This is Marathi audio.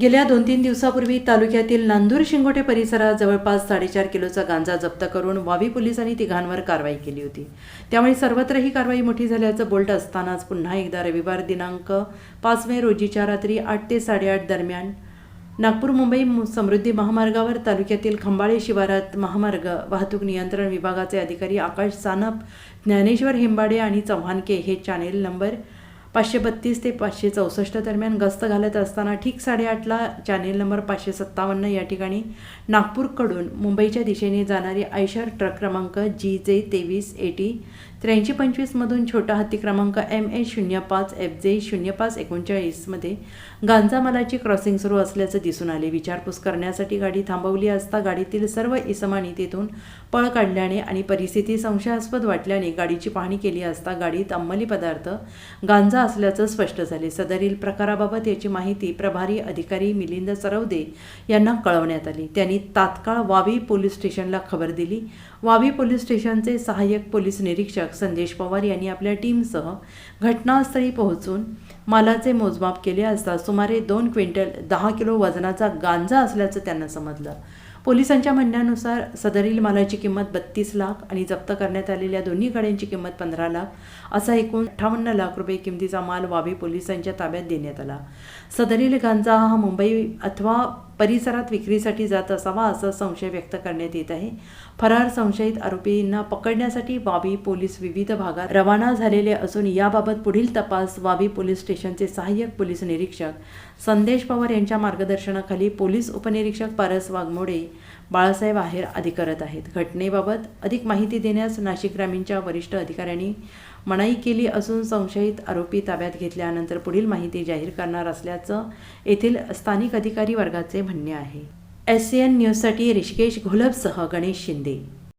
गेल्या दोन तीन दिवसापूर्वी तालुक्यातील नांदूर शिंगोटे परिसरात जवळपास साडेचार किलोचा गांजा जप्त करून वावी पोलिसांनी तिघांवर कारवाई केली होती. त्यामुळे सर्वत्र ही कारवाई मोठी झाल्याचं बोलट असतानाच पुन्हा एकदा रविवार दिनांक पाच मे रोजीच्या रात्री आठ ते साडेआठ दरम्यान नागपूर मुंबई समृद्धी महामार्गावर तालुक्यातील खंबाळे शिवारात महामार्ग वाहतूक नियंत्रण विभागाचे अधिकारी आकाश सानप ज्ञानेश्वर हेंबाडे आणि चव्हाणके हे चॅनेल नंबर पाचशे बत्तीस ते पाचशे चौसष्ट दरम्यान गस्त घालत असताना ठीक साडेआठला चॅनेल नंबर पाचशे सत्तावन्न या ठिकाणी नागपूरकडून मुंबईच्या दिशेने जाणारी आयशर ट्रक क्रमांक जी जे तेवीस एटी त्र्याऐंशी पंचवीसमधून छोटा हत्ती क्रमांक एम ए शून्य पाच एफ जे शून्य पाच एकोणचाळीसमध्ये गांजा मालाची क्रॉसिंग सुरू असल्याचं दिसून आले. विचारपूस करण्यासाठी गाडी थांबवली असता गाडीतील सर्व इसमानी तेथून पळ काढल्याने आणि परिस्थिती संशयास्पद वाटल्याने गाडीची पाहणी केली असता गाडीत अंमली पदार्थ गांजा असल्याचं स्पष्ट झाले. सदरील प्रकाराबाबत याची माहिती प्रभारी अधिकारी मिलिंद सरवदे यांना कळवण्यात आली. त्यांनी तात्काळ वावी पोलीस स्टेशनला खबर दिली. वावी पोलीस स्टेशनचे सहाय्यक पोलीस निरीक्षक संदेश पवार यांनी आपल्या टीमसह घटनास्थळी पोहोचून मालाचे मोजमाप केले असता सुमारे दोन क्विंटल दहा किलो वजनाचा गांजा असल्याचं त्यांना समजलं. पोलिसांच्या म्हणण्यानुसार सदरील मालाची किंमत बत्तीस लाख आणि जप्त करण्यात आलेल्या दोन्ही गाड्यांची किंमत पंधरा लाख असा एकूण अठ्ठावन्न लाख रुपये किमतीचा माल वावी पोलिसांच्या ताब्यात देण्यात आला. सदरील गांजा हा मुंबई अथवा परिसरात विक्रीसाठी जात असावा असा संशय व्यक्त करण्यात येत आहे. फरार संशयित आरोपींना पकडण्यासाठी वावी पोलीस विविध भागात रवाना झालेले असून याबाबत पुढील तपास वावी पोलीस स्टेशनचे सहाय्यक पोलीस निरीक्षक संदेश पवार यांच्या मार्गदर्शनाखाली पोलीस उपनिरीक्षक पारस वाघमोडे बाळासाहेब आहेर आदी करत आहेत. घटनेबाबत अधिक माहिती देण्यास नाशिक ग्रामीणच्या वरिष्ठ अधिकाऱ्यांनी मनाई केली असून संशयित आरोपी ताब्यात घेतल्यानंतर पुढील माहिती जाहीर करणार असल्याचं येथील स्थानिक अधिकारी वर्गाचे म्हणणे आहे. एस सी एन न्यूजसाठी ऋषिकेश घोलपसह गणेश शिंदे.